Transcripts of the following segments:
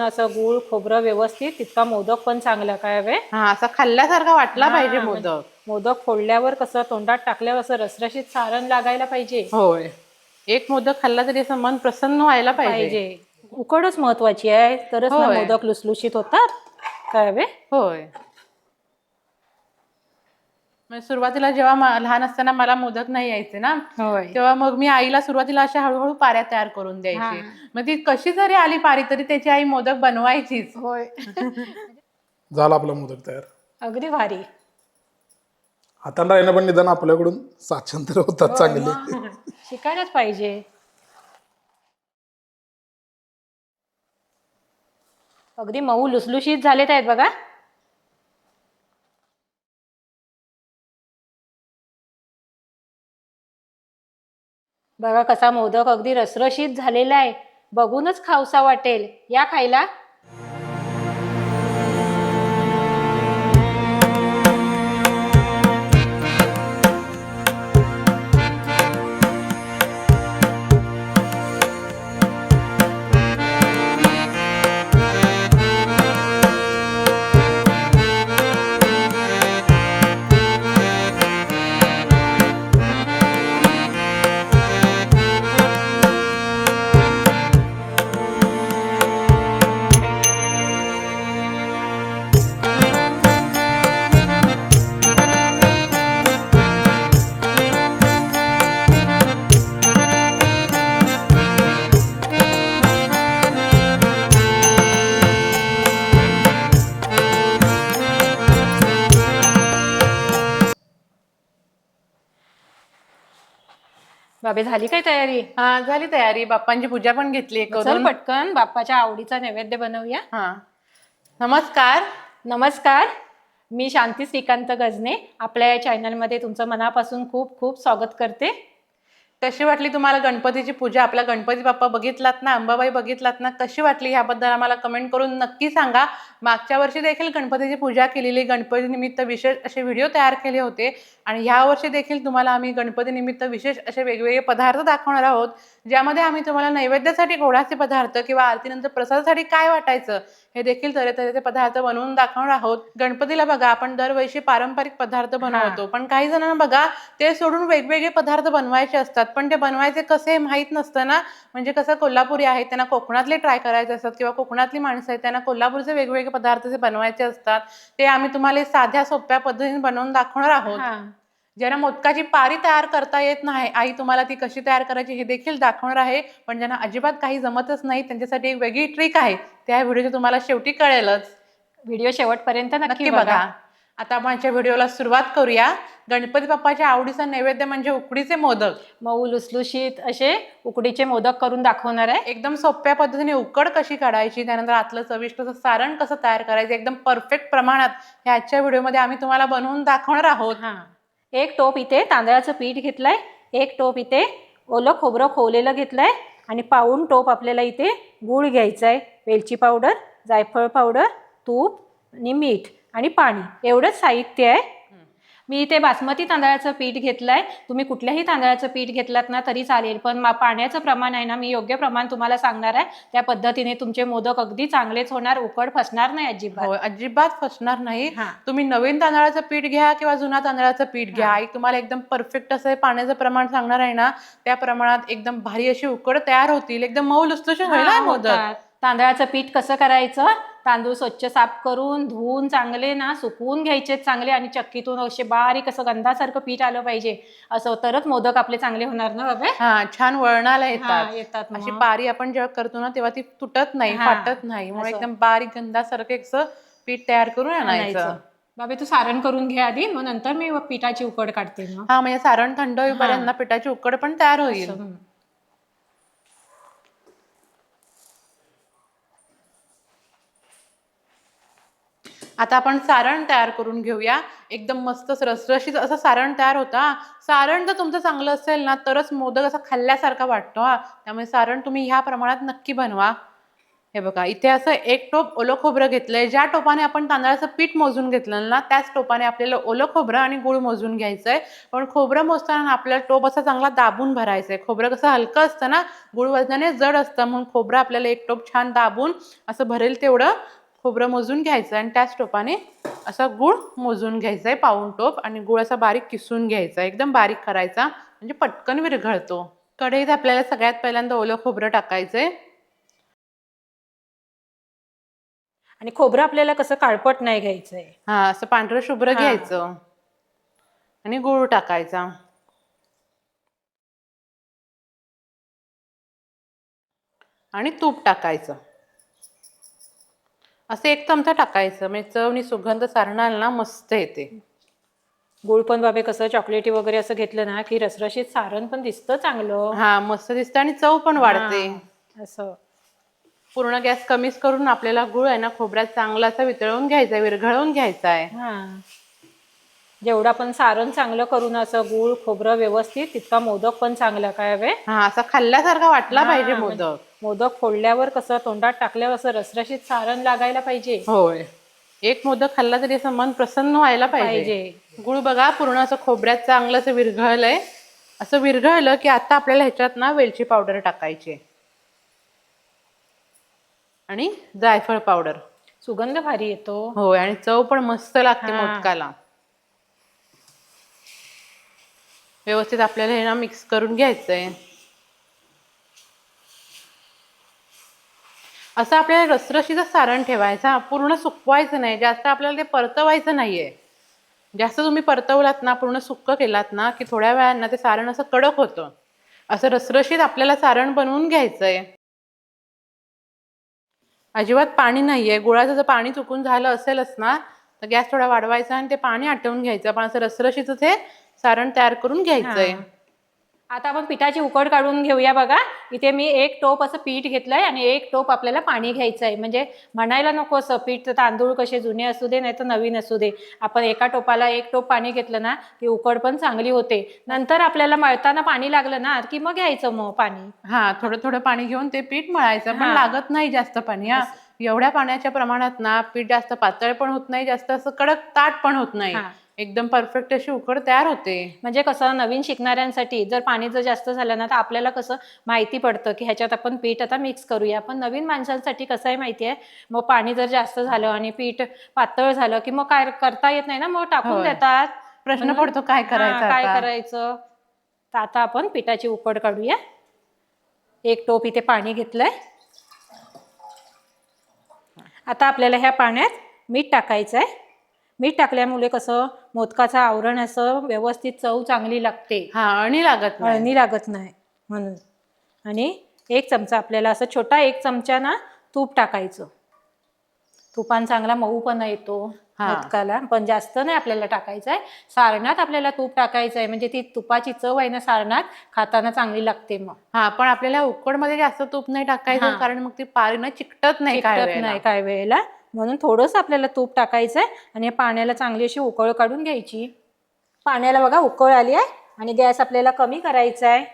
असं गुळ खोबरं व्यवस्थित तितका मोदक पण चांगला काय हवे? हा असा खाल्ल्यासारखा वाटला पाहिजे म्हणजे- मोदक. मोदक फोडल्यावर कसं तोंडात टाकल्यावर असं रसरशीत सारण लागायला पाहिजे. होय. एक मोदक खाल्ला तरी असं मन प्रसन्न व्हायला पाहिजे. पाहिजे. उकडच महत्वाची आहे. तरच ना होय. मोदक लुसलुशीत होतात. काय हवे? होय. म्हणजे सुरुवातीला जेव्हा म- लहान असताना मला मोदक नाही यायचे ना होय. तेव्हा मग मी आईला सुरुवातीला अशा हळूहळू पाऱ्या तयार करून द्यायची. मग ती कशी जरी आली पारी तरी त्याची आई मोदक बनवायचीच. होय. झाला आपला मोदक तयार. अगदी भारी. हाताने राहिलं पण निदान आपल्याकडून साक्षांतर होतात चांगले. शिकायलाच पाहिजे. अगदी मऊ लुसलुशीत झालेत आहेत बघा. बघा कसा मोदक अगदी रसरशीत झालेला आहे. बघूनच खावसा वाटेल. या खायला? बाबे झाली काय तयारी? हा झाली तयारी. बाप्पांची पूजा पण घेतली चल करून पटकन बाप्पाच्या आवडीचा नैवेद्य बनवूया. हा. नमस्कार. नमस्कार. मी शांती श्रीकांत गजने. आपल्या या चॅनलमध्ये तुमचं मनापासून खूप खूप स्वागत करते. कशी वाटली तुम्हाला गणपतीची पूजा? आपला गणपती बाप्पा बघितलात ना अंबाबाई बघितलात ना कशी वाटली ह्याबद्दल आम्हाला कमेंट करून नक्की सांगा. मागच्या वर्षी देखील गणपतीची पूजा केलेली गणपती निमित्त विशेष असे व्हिडिओ तयार केले होते. आणि ह्या वर्षी देखील तुम्हाला आम्ही गणपती निमित्त विशेष असे वेगवेगळे पदार्थ दाखवणार आहोत. ज्यामध्ये आम्ही तुम्हाला नैवेद्यासाठी गोडाचे पदार्थ किंवा आरतीनंतर प्रसादासाठी काय वाटायचं हे देखील तऱ्हेतऱ्हेचे पदार्थ बनवून दाखवणार आहोत. गणपतीला बघा आपण दरवर्षी पारंपरिक पदार्थ बनवतो. पण काही जणांना बघा ते सोडून वेगवेगळे पदार्थ बनवायचे असतात. पण ते बनवायचे कसे हे माहीत नसतं ना. म्हणजे कसं कोल्हापुरी आहेत त्यांना कोकणातले ट्राय करायचे असतात किंवा कोकणातली माणसं आहेत त्यांना कोल्हापूरचे वेगवेगळे पदार्थ जे बनवायचे असतात ते आम्ही तुम्हाला साध्या सोप्या पद्धतीने बनवून दाखवणार आहोत. ज्यांना मोदकाची पारी तयार करता येत नाही आई तुम्हाला ती कशी तयार करायची हे देखील दाखवणार आहे पण ज्यांना अजिबात काही जमतच नाही त्यांच्यासाठी एक वेगळी ट्रिक आहे. त्या व्हिडिओची तुम्हाला शेवटी कळेलच. व्हिडिओ शेवटपर्यंत नक्की बघा. आता आपण आजच्या व्हिडिओला सुरुवात करूया. गणपती बाप्पाच्या आवडीचा नैवेद्य म्हणजे उकडीचे मोदक. मऊ लुसलुशीत असे उकडीचे मोदक करून दाखवणार आहे. एकदम सोप्या पद्धतीने उकड कशी काढायची त्यानंतर आतलं चविष्ट असं सारण कसं तयार करायचं एकदम परफेक्ट प्रमाणात हे आजच्या व्हिडिओमध्ये आम्ही तुम्हाला बनवून दाखवणार आहोत. हा. एक टोप इथे तांदळाचं पीठ घेतलंय एक टोप इथे ओलं खोबरं खोवलेलं घेतलंय आणि पाऊण टोप आपल्याला इथे गूळ घ्यायचा आहे वेलची पावडर जायफळ पावडर तूप आणि मीठ आणि पाणी. एवढंच साहित्य आहे. मी इथे बासमती तांदळाचं पीठ घेतलंय. तुम्ही कुठल्याही तांदळाचं पीठ घेतलात ना तरी चालेल. पण मा पाण्याचं प्रमाण आहे ना मी योग्य प्रमाण तुम्हाला सांगणार आहे. त्या पद्धतीने तुमचे मोदक अगदी चांगलेच होणार उकड फसणार नाही अजिबात. हो अजिबात फसणार नाही. हा. तुम्ही नवीन तांदळाचं पीठ घ्या किंवा जुना तांदळाचं पीठ घ्या. आई तुम्हाला एकदम परफेक्ट असं हे पाण्याचं प्रमाण सांगणार आहे ना त्या प्रमाणात एकदम भारी अशी उकड तयार होतील. एकदम मऊ हा हा, मोदक. होतात. तांदळाचं पीठ कसं करायचं? तांदूळ स्वच्छ साफ करून धुवून चांगले ना सुकवून घ्यायचे चांगले आणि चक्कीतून असे बारीक असं गंधासारखं पीठ आलं पाहिजे. असं तरच मोदक आपले चांगले होणार ना बाबे? हा छान वळणाला येतात. येतात अशी. पारी आपण जेव्हा करतो ना तेव्हा ती तुटत नाही फाटत नाही. म्हणून. एकदम बारीक गंधासारखं एक पीठ तयार करून आणायचं. बाबे तू सारण करून घे आधी मग नंतर मी पिठाची उकड काढते हा म्हणजे सारण थंड होईपर्यंत ना पिठाची उकड पण तयार होईल. आता आपण सारण तयार करून घेऊया. एकदम मस्त रसरशीत असं सारण तयार होता. सारण जर तुमचं चांगलं असेल ना तरच मोदक असा खाल्ल्यासारखा वाटतो हा. त्यामुळे सारण तुम्ही ह्या प्रमाणात नक्की बनवा. हे बघा इथे असं एक टोप ओलं खोबरं घेतलंय. ज्या टोपाने आपण तांदळाचं पीठ मोजून घेतलं ना त्याच टोपाने आपल्याला ओलं खोबरं आणि गुळ मोजून घ्यायचंय. पण खोबरं मोजताना आपल्याला टोप असा चांगला दाबून भरायचं आहे खोबरं कसं हलकं असतं ना गुळ वजनाने जड असतं. म्हणून खोबरं आपल्याला एक टोप छान दाबून असं भरेल तेवढं. खोबरं मोजून घ्यायचं आणि त्याच टोपाने असा गुळ मोजून घ्यायचा आहे पाऊण टोप आणि गुळ असा बारीक किसून घ्यायचा एकदम बारीक करायचा म्हणजे पटकन विरघळतो. कढईत आपल्याला सगळ्यात पहिल्यांदा ओलं खोबरं टाकायचंय. आणि खोबरं आपल्याला कसं काळपट नाही घ्यायचंय. हा असं पांढरं शुभ्र हा. घ्यायचं. आणि गुळ टाकायचा. आणि तूप टाकायचं. असं एक चमचा टाकायचं म्हणजे चव आणि सुगंध सारणार ना मस्त येते. गुळ पण बाबे कसं चॉकलेटी वगैरे असं घेतलं ना की रसरशीत सारण पण दिसतं चांगलं. हा मस्त दिसतं आणि चव पण वाढते. असं. पूर्ण गॅस कमीच करून आपल्याला गुळ आहे ना खोबऱ्यात चांगला असा वितळवून घ्यायचा आहे विरघळवून घ्यायचा आहे. हा. जेवढं आपण सारण चांगलं करून असं गुळ खोबरं व्यवस्थित तितका मोदक पण चांगला काय हवे हा असा खाल्ल्यासारखा वाटला हा, पाहिजे म्हणजे- मोदक. मोदक फोडल्यावर कसं तोंडात टाकल्यावर असं रसरशीत सारण लागायला पाहिजे. होय. एक मोदक खाल्ला तरी असं मन प्रसन्न व्हायला पाहिजे. गुळ बघा पूर्ण असं खोबऱ्यात चांगलं असं विरघळलंय. असं विरघळलं की आता आपल्याला ह्याच्यात ना वेलची पावडर टाकायची. आणि जायफळ पावडर. सुगंध भारी येतो. होय आणि चव पण मस्त लागते. मोदकाला. व्यवस्थित आपल्याला हे ना मिक्स करून घ्यायचंय. असं आपल्याला रसरशीचं सारण ठेवायचं पूर्ण सुकवायचं नाही. जास्त आपल्याला ते परतवायचं नाहीये. जास्त तुम्ही परतवलात ना पूर्ण सुक्क केलात ना की थोड्या वेळांना ते सारण असं कडक होतं. असं रसरशीत आपल्याला सारण बनवून घ्यायचंय. अजिबात पाणी नाहीये. गुळाचं जर पाणी चुकून झालं असेलच ना तर गॅस थोडा वाढवायचा आणि ते पाणी आटवून घ्यायचं. पण असं रसरशीचं ते सारण तयार करून घ्यायचंय. आहे आता आपण पिठाची उकड काढून घेऊया बघा. इथे मी एक टोप असं पीठ घेतलंय आणि एक टोप आपल्याला पाणी घ्यायचं आहे म्हणजे म्हणायला नको असं पीठ तांदूळ कसे जुने असू दे नाही तर नवीन असू दे. आपण एका टोपाला एक टोप पाणी घेतलं ना की उकड पण चांगली होते. नंतर आपल्याला मळताना पाणी लागलं ना की मग घ्यायचं मग पाणी. हा थोडं थोडं पाणी घेऊन ते पीठ मळायचं पण. लागत नाही जास्त पाणी हा. एवढ्या पाण्याच्या प्रमाणात ना पीठ जास्त पातळ पण होत नाही जास्त असं कडक ताट पण होत नाही. एकदम परफेक्ट अशी उकड तयार होते. म्हणजे कसं नवीन शिकणाऱ्यांसाठी जर पाणी जर जास्त झालं ना तर आपल्याला कसं माहिती पडतं की ह्याच्यात आपण पीठ आता मिक्स करूया. पण नवीन माणसांसाठी कसं आहे माहिती आहे? मग पाणी जर जास्त झालं आणि पीठ पातळ झालं की मग काय करता येत नाही ना? मग टाकून. देतात. प्रश्न पडतो काय करायचं काय? करायचं? तर आता आपण पिठाची उकड काढूया. एक टोप इथे पाणी घेतलंय. आता आपल्याला ह्या पाण्यात मीठ टाकायचं आहे मीठ टाकल्यामुळे कसं मोदकाचं आवरण असं व्यवस्थित चव चांगली लागते. हा आणि लागत नाही. अळणी लागत नाही म्हणून. आणि एक चमचा आपल्याला असं छोटा एक चमचा ना तूप टाकायचं. तुपान चांगला मऊपणा येतो हा. मोदकाला पण जास्त नाही आपल्याला टाकायचं आहे. सारणात आपल्याला तूप टाकायचं आहे म्हणजे ती तुपाची चव आहे ना सारणात खाताना चांगली लागते मग. हा पण आपल्याला उकडमध्ये जास्त तूप नाही टाकायचं हा. कारण मग ती पारी ना चिकटत नाही काय चिकटत वेळेला. नाही काय वेळेला. म्हणून थोडंसं आपल्याला तूप टाकायचं आहे आणि या पाण्याला चांगली अशी उकळ काढून घ्यायची. पाण्याला बघा उकळ आली आहे आणि गॅस आपल्याला कमी करायचा आहे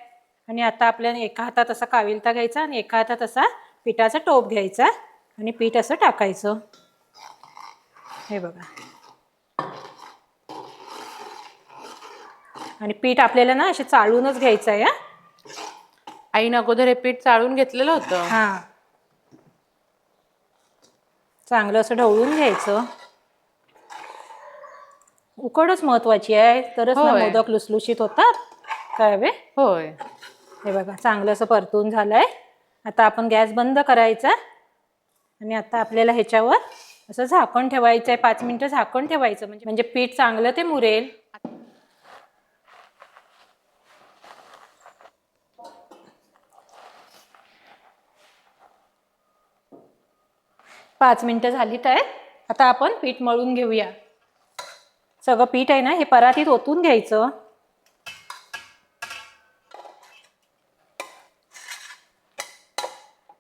आणि आता आपल्याला एका हातात असा काविलता घ्यायचा आणि एका हातात असा पिठाचा टोप घ्यायचा आणि पीठ असं टाकायचं. हे बघा. आणि पीठ आपल्याला ना असे चाळूनच घ्यायचं आहे आईनं अगोदर हे पीठ चाळून घेतलेलं होतं. हा. चांगलं असं ढवळून घ्यायचं. उकडच महत्वाची आहे. तरच ना होय. मोदक लुसलुशीत होतात. काय वे? होय. हे बघा चांगलं असं परतून झालंय. आता आपण गॅस बंद करायचा. आणि आता आपल्याला ह्याच्यावर असं झाकण ठेवायचं आहे पाच मिनिटं झाकण ठेवायचं. म्हणजे म्हणजे पीठ चांगलं ते मुरेल. पाच मिनिटं झाली तर आता आपण पीठ मळून घेऊया. सगळं पीठ आहे ना हे परातीत ओतून घ्यायचं.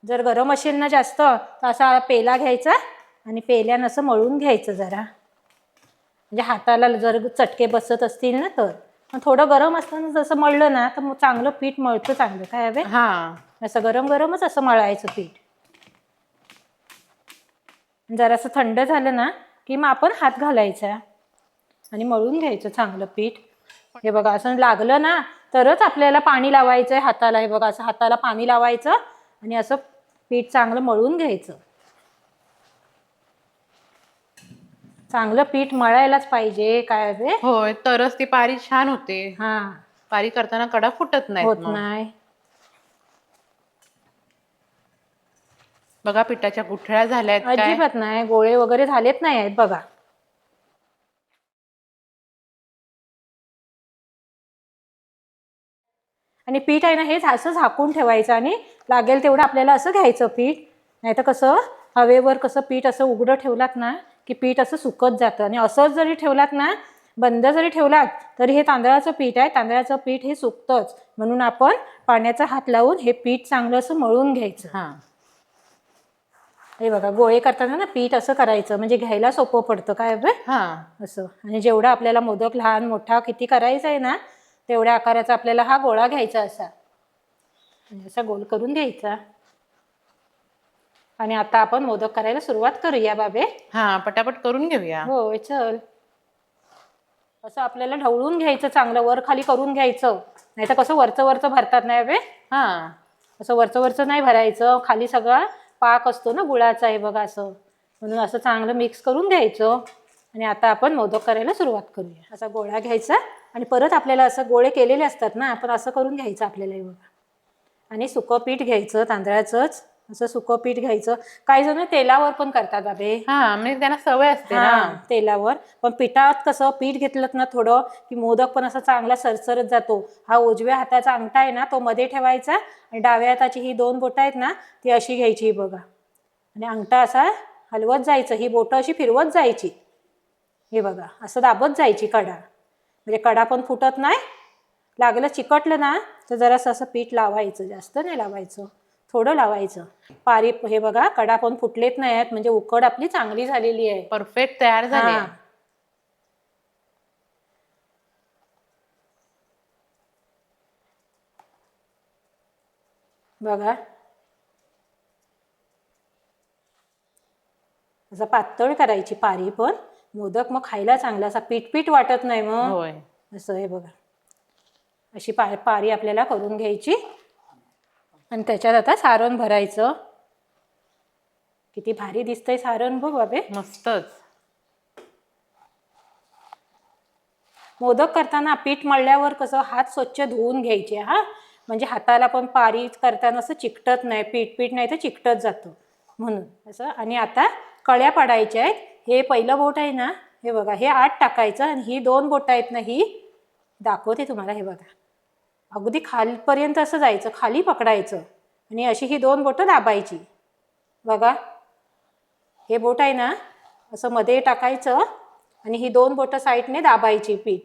जर गरम असेल ना जास्त तर असा पेला घ्यायचा आणि पेल्यानं असं मळून घ्यायचं जरा. म्हणजे हाताला जर चटके बसत असतील ना तर. थोडं गरम असताना जसं मळलं ना तर मग चांगलं पीठ मळतं चांगलं. काय हवे? हा. असं गरम गरमच असं मळायचं पीठ. जरासं थंड झालं ना की मग आपण हात घालायचा आणि मळून घ्यायचं चांगलं पीठ. हे बघा असं लागलं ना तरच आपल्याला पाणी लावायचं आहे हाताला. हे बघा असं हाताला पाणी लावायचं आणि असं पीठ चांगलं मळून घ्यायचं. चांगलं पीठ मळायलाच पाहिजे काय होय तरच ती पारी छान होते. हा. पारी करताना कडा फुटत नाही होत नाही. बघा पिठाच्या गुठळ्या झाल्या आहेत काय? अजिबात नाही. गोळे वगैरे झालेत नाही आहेत बघा. आणि पीठ आहे ना हे असं झाकून ठेवायचं आणि लागेल तेवढं आपल्याला असं घ्यायचं पीठ. नाही तर कसं हवेवर कसं पीठ असं उघडं ठेवलात ना की पीठ असं सुकत जातं. आणि असंच जरी ठेवलात ना बंद जरी ठेवलात तरी हे तांदळाचं पीठ आहे. तांदळाचं पीठ हे सुकतंच. म्हणून आपण पाण्याचा हात लावून हे पीठ चांगलं असं मळून घ्यायचं. हा. हे बघा गोळे करताना ना पीठ असं करायचं म्हणजे घ्यायला सोपं पडतं काय हा. असं. आणि जेवढा आपल्याला मोदक लहान मोठा किती करायचा आहे ना तेवढ्या आकाराचा आपल्याला हा गोळा घ्यायचा असा. आणि असा गोल करून घ्यायचा. आणि आता आपण मोदक करायला सुरुवात करूया बाबे. हा पटापट करून घेऊया. होय चल. असं आपल्याला ढवळून घ्यायचं चांगलं वर खाली करून घ्यायचं. नाही तर कसं वरचं वरचं भरतात नाही बे हा. असं वरचं वरचं नाही भरायचं खाली सगळा पाक असतो ना गुळाचा आहे बघा असं. म्हणून असं चांगलं मिक्स करून घ्यायचं आणि आता आपण मोदक करायला सुरुवात करूया. असा गोळा घ्यायचा आणि परत आपल्याला असं गोळे केलेले असतात ना आपण असं करून घ्यायचं आपल्याला हे बघा. आणि सुकं पीठ घ्यायचं तांदळाचंच. असं सुकं पीठ घ्यायचं. काही जण तेलावर पण करतात बाबे. हा म्हणजे त्यांना सवय असते ना. हा तेलावर. पण पिठात कसं पीठ घेतलं ना थोडं की मोदक पण असा चांगला सरसरत जातो. हा उजव्या हाताचा अंगठा आहे ना तो मध्ये ठेवायचा आणि डाव्या हाताची ही दोन बोटं आहेत ना ती अशी घ्यायची ही बघा. आणि अंगठा असा हलवत जायचं ही बोटं अशी फिरवत जायची. हे बघा असं दाबत जायची कडा. म्हणजे कडा पण फुटत नाही. लागलं चिकटलं ना तर जरासं असं पीठ लावायचं जास्त नाही लावायचं. थोडं लावायचं. पारी हे बघा कडा पण फुटलेत नाही आहेत म्हणजे उकड आपली चांगली झालेली आहे. परफेक्ट तयार झाले हा. बघा. असं पातळ करायची पारी पण. मोदक मग खायला चांगला असा पीठ पीठ वाटत नाही मग. होय. असं हे बघा. अशी पा पारी आपल्याला करून घ्यायची. आणि त्याच्यात आता सारण भरायचं. किती भारी दिसतंय सारण बघ बाबे. मस्तच. मोदक करताना पीठ मळल्यावर कसं हात स्वच्छ धुवून घ्यायचे हा? म्हणजे हाताला पण पारी करताना असं चिकटत नाही पीठ पीठ नाही तर चिकटत जातं म्हणून. असं आणि आता कळ्या पाडायच्या आहेत. हे पहिलं बोट आहे ना हे बघा हे आठ टाकायचं आणि ही दोन बोटं आहेत ना ही दाखवते तुम्हाला हे बघा. अगदी खालपर्यंत असं जायचं खाली पकडायचं. आणि अशी ही दोन बोटं दाबायची. बघा. हे बोट आहे ना असं मध्ये टाकायचं आणि ही दोन बोटं साईडने दाबायची पीठ.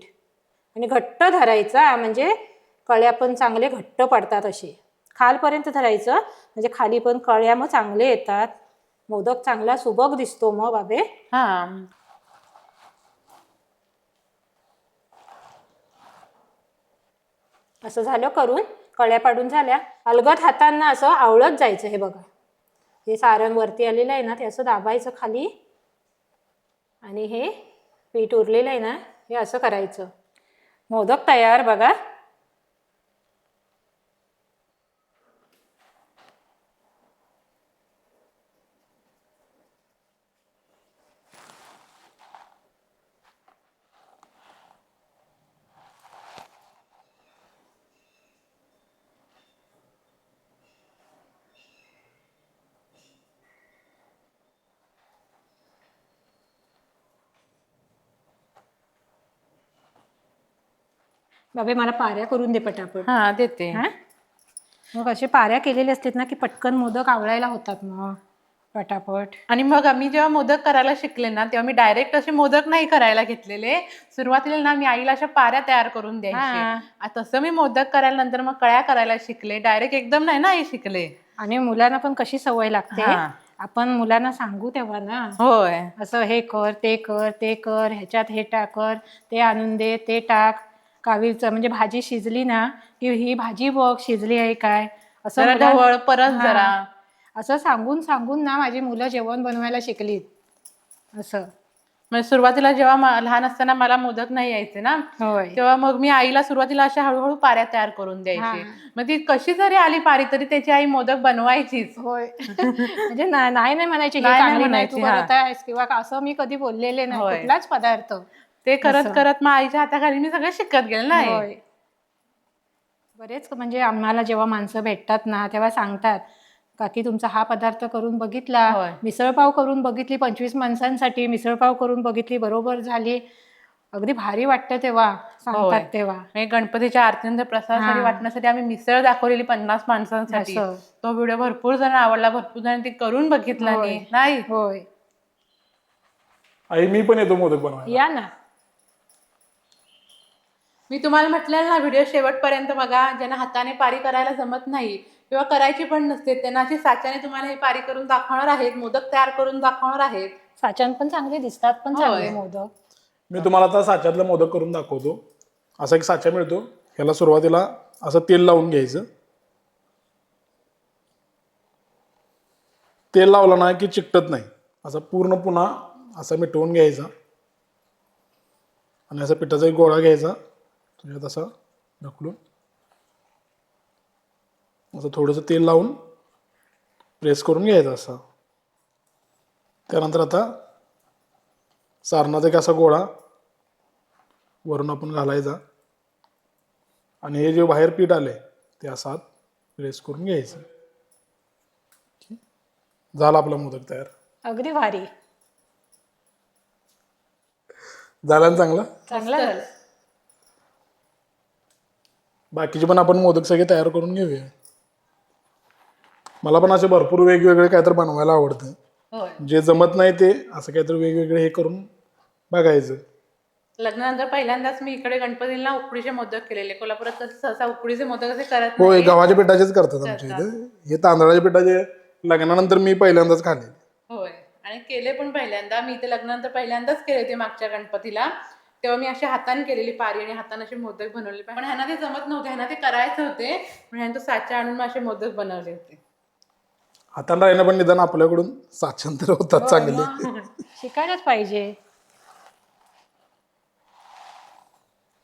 आणि घट्ट धरायचा म्हणजे कळ्या पण चांगले घट्ट पडतात असे. खालपर्यंत धरायचं म्हणजे खाली पण कळ्या मग चांगले येतात. मोदक चांगला सुबक दिसतो मग बाबे. हा. असं झालं करून कळ्या पाडून झाल्या. अलगद हातांना असं आवळत जायचं हे बघा. हे सारण वरती आलेलं आहे ना ते असं दाबायचं खाली. आणि हे पीठ उरलेलं आहे ना हे असं करायचं. मोदक तयार बघा. बाबे मला पाऱ्या करून दे पटापट. हा देते. हा? मग असे पाऱ्या केलेले असतात ना की पटकन मोदक आवळायला होतात मग पटापट. आणि मग आम्ही जेव्हा मोदक करायला शिकले ना तेव्हा मी डायरेक्ट असे मोदक नाही करायला घेतलेले. सुरुवातीला ना मी आईला अशा पाऱ्या तयार करून. द्यायची. आ, तसं मी मोदक करायला नंतर मग कळ्या करायला शिकले. डायरेक्ट एकदम नाही ना आई शिकले. आणि मुलांना पण कशी सवय लागते? हा. आपण मुलांना सांगू तेव्हा ना. होय. असं हे कर ते कर ते कर ह्याच्यात हे टाक कर ते आणून दे ते टाक. कावीचं म्हणजे भाजी शिजली ना की ही भाजी बघ शिजली आहे काय? असं जरा ढवळ परत हा. जरा. असं सांगून सांगून ना माझी मुलं जेवण बनवायला शिकलीत. असं. म्हणजे सुरुवातीला जेव्हा म- लहान असताना मला मोदक नाही यायचे ना होय. तेव्हा मग मी आईला सुरुवातीला अशा हळूहळू पाऱ्या तयार करून द्यायची. हा. मग ती कशी जरी आली पारी तरी त्याची आई मोदक बनवायचीच. होय. म्हणजे ना- नाही नाही म्हणायची ही नाही नाही चांगली नाही तू म्हणायची, हा. करत आहेस किंवा असं मी कधी बोललेले नाही. होय. कुठलाच पदार्थ. ते करत. करत मग आईच्या हाताखाली मी सगळं शिकत गेले नाही होय बरेच म्हणजे आम्हाला जेव्हा माणसं भेटतात ना तेव्हा सांगतात काकी तुमचा हा पदार्थ करून बघितला होय. मिसळपाव करून बघितली पंचवीस माणसांसाठी मिसळपाव करून बघितली बरोबर झाली अगदी भारी वाटतं तेव्हा सांगतात. तेव्हा गणपतीच्या आरतीनंतर प्रसादासाठी हा. वाटण्यासाठी आम्ही मिसळ दाखवलेली पन्नास माणसांसाठी असं. तो व्हिडिओ भरपूर जण आवडला भरपूर जण ती करून बघितला होय. नाही. नाही होय आई मी पण येतो मोदक बनवायला या ना मी तुम्हाला म्हटलेलं ना व्हिडिओ शेवटपर्यंत बघा ज्यांना हाताने पारी करायला जमत नाही किंवा करायची पण नसते त्यांना अशी साच्याने तुम्हाला हे पारी करून दाखवणार आहेत मोदक तयार करून दाखवणार आहेत. साच्यान पण चांगले दिसतात पण चांगले होय. मोदक. मी तुम्हाला आता साच्यातलं मोदक करून दाखवतो. असा एक साचा मिळतो. ह्याला सुरुवातीला असं तेल लावून घ्यायचं. तेल लावलं ना की चिकटत नाही. असं पूर्ण पुन्हा असं मिटवून घ्यायचा. आणि असा पिठाचा एक गोळा घ्यायचा. तुझ्यात असा ढकलून. असं थोडंसं तेल लावून प्रेस करून घ्यायचं असं. त्यानंतर आता सारणाचा एक असा गोळा वरून आपण घालायचा. आणि हे जे बाहेर पीठ आले ते असा आत प्रेस करून घ्यायचं. झाला आपला मोदक तयार. अगदी भारी. झाला ना चांगला? चांगलं झालं. बाकीचे पण आपण मोदक सगळे तयार करून घेऊया. मला पण असे भरपूर वेगवेगळे काहीतरी बनवायला आवडतं. होय. जे जमत नाही ते असं काहीतरी वेगवेगळे हे करून बघायचं. लग्नानंतर पहिल्यांदाच मी इकडे गणपतीला उकडीचे मोदक केलेले. कोल्हापुरात कसं सहसा उकडीचे मोदक असे करत होय नाही. गव्हाच्या पिठाचेच करतात आमच्या इथे. हे तांदळाच्या पिठाचे लग्नानंतर मी पहिल्यांदाच खाल्ले. होय. आणि केले पण पहिल्यांदा. मी इथे लग्नानंतर पहिल्यांदाच केले होते मागच्या गणपतीला. तेव्हा मी असे हाताने केलेली पारी आणि हाताने असे मोदक बनवले. पण ह्यांना ते जमत नव्हते ह्यांना ते करायचे होते ह्यांना तो साचा आणून असे मोदक बनवले होते. हातानं राहिलं पण निदान आपल्याकडून साक्षांतर होतात चांगले. शिकायलाच पाहिजे.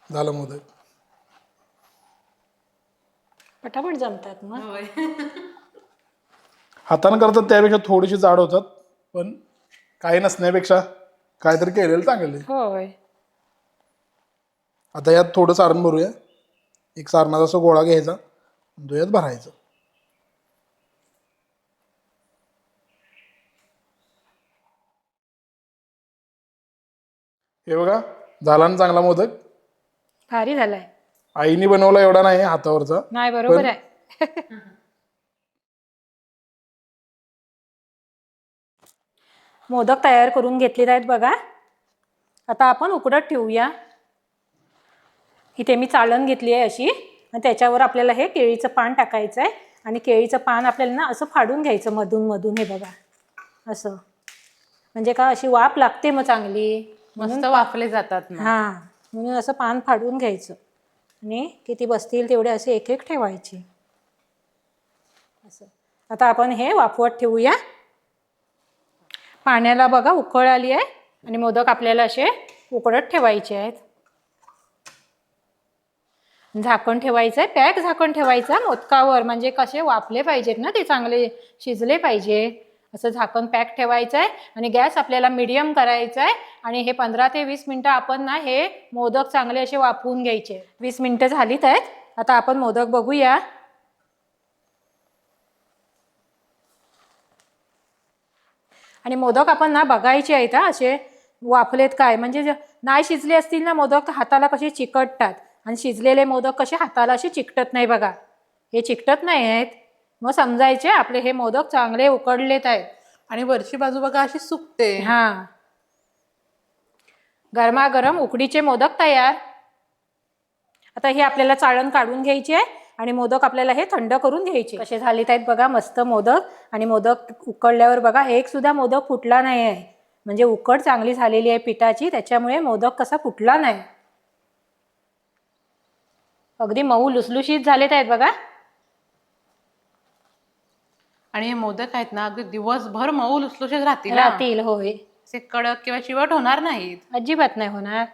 झालं मोदक. पटापट जमतात मग. होय. हातानं करतात त्यापेक्षा थोडीशी जाड होतात पण काही नसण्यापेक्षा काहीतरी केलेलं चांगलं. होय. आता यात थोडं सारण भरूया. एक सारणाचा असा गोळा घ्यायचा. आणि तो यात भरायचा. हे बघा झाला ना चांगला मोदक? भारी झालाय. आईने बनवला एवढा नाही हातावरचा. नाही बरोबर पण- आहे मोदक तयार करून घेतलेले आहेत बघा. आता आपण उकडत ठेवूया. इथे मी चाळण घेतली आहे अशी. आणि त्याच्यावर आपल्याला हे केळीचं पान टाकायचं आहे. आणि केळीचं पान आपल्याला ना असं फाडून घ्यायचं मधून मधून हे बघा. असं. म्हणजे का अशी वाफ लागते मग चांगली. मस्त वाफले जातात हां. म्हणून असं पान फाडून घ्यायचं. आणि किती बसतील तेवढे असे एक एक ठेवायचे. असं. आता आपण हे वाफवत ठेवूया. पाण्याला बघा उकळ आली आहे. आणि मोदक आपल्याला असे उकडत ठेवायचे आहेत. झाकण ठेवायचं आहे पॅक झाकण ठेवायचा मोदकावर. म्हणजे कसे वाफले पाहिजेत ना ते चांगले शिजले पाहिजे. असं झाकण पॅक ठेवायचं आहे आणि गॅस आपल्याला मिडियम करायचा आहे आणि हे पंधरा ते वीस मिनटं आपण ना हे मोदक चांगले असे वाफवून घ्यायचे. वीस मिनटं झालीत आहेत. आता आपण मोदक बघूया. आणि मोदक आपण ना बघायचे आहेत असे वाफलेत काय. म्हणजे नाही शिजले असतील ना मोदक हाताला कसे चिकटतात. आणि शिजलेले मोदक कसे हाताला असे चिकटत नाही बघा. हे चिकटत नाही आहेत. मग समजायचे आपले हे मोदक चांगले उकडलेत आहेत. आणि वरची बाजू बघा अशी सुकते. हा. गरमागरम उकडीचे मोदक तयार. आता हे आपल्याला चाळण काढून घ्यायची आहे आणि मोदक आपल्याला हे थंड करून घ्यायचे. कसे झालेत आहेत बघा मस्त मोदक. आणि मोदक उकडल्यावर बघा एक सुद्धा मोदक फुटला नाही आहे म्हणजे उकड चांगली झालेली आहे पिठाची त्याच्यामुळे मोदक कसा फुटला नाही. अगदी मऊ लुसलुशीत झालेत आहेत बघा. आणि हे मोदक आहेत ना अगदी दिवसभर मऊ लुसलुशीत राहतील. राहतील होय. असे कडक किंवा चिवट होणार नाहीत. अजिबात नाही होणार.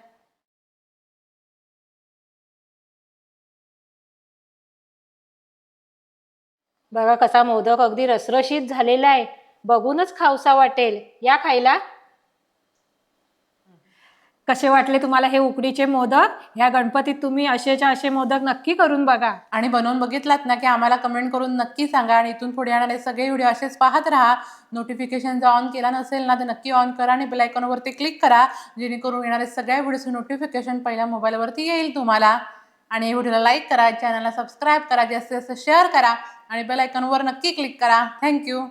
बघा कसा मोदक अगदी रसरशीत झालेला आहे. बघूनच खावसा वाटेल. या खायला कसे वाटले तुम्हाला हे उकडीचे मोदक? ह्या गणपतीत तुम्ही असेच्या असे मोदक नक्की करून बघा. आणि बनवून बघितलात ना की आम्हाला कमेंट करून नक्की सांगा आणि इथून पुढे येणारे सगळे व्हिडिओ असेच पाहत राहा. नोटिफिकेशन जर ऑन केला नसेल ना तर नक्की ऑन करा आणि बेल आयकॉनवरती क्लिक करा. जेणेकरून येणारे सगळ्या व्हिडिओचं नोटिफिकेशन पहिल्या मोबाईलवरती येईल तुम्हाला. आणि व्हिडिओला लाईक करा चॅनलला सबस्क्राईब करा जास्तीत जास्त शेअर करा आणि बेल आयकॉनवर नक्की क्लिक करा. थँक्यू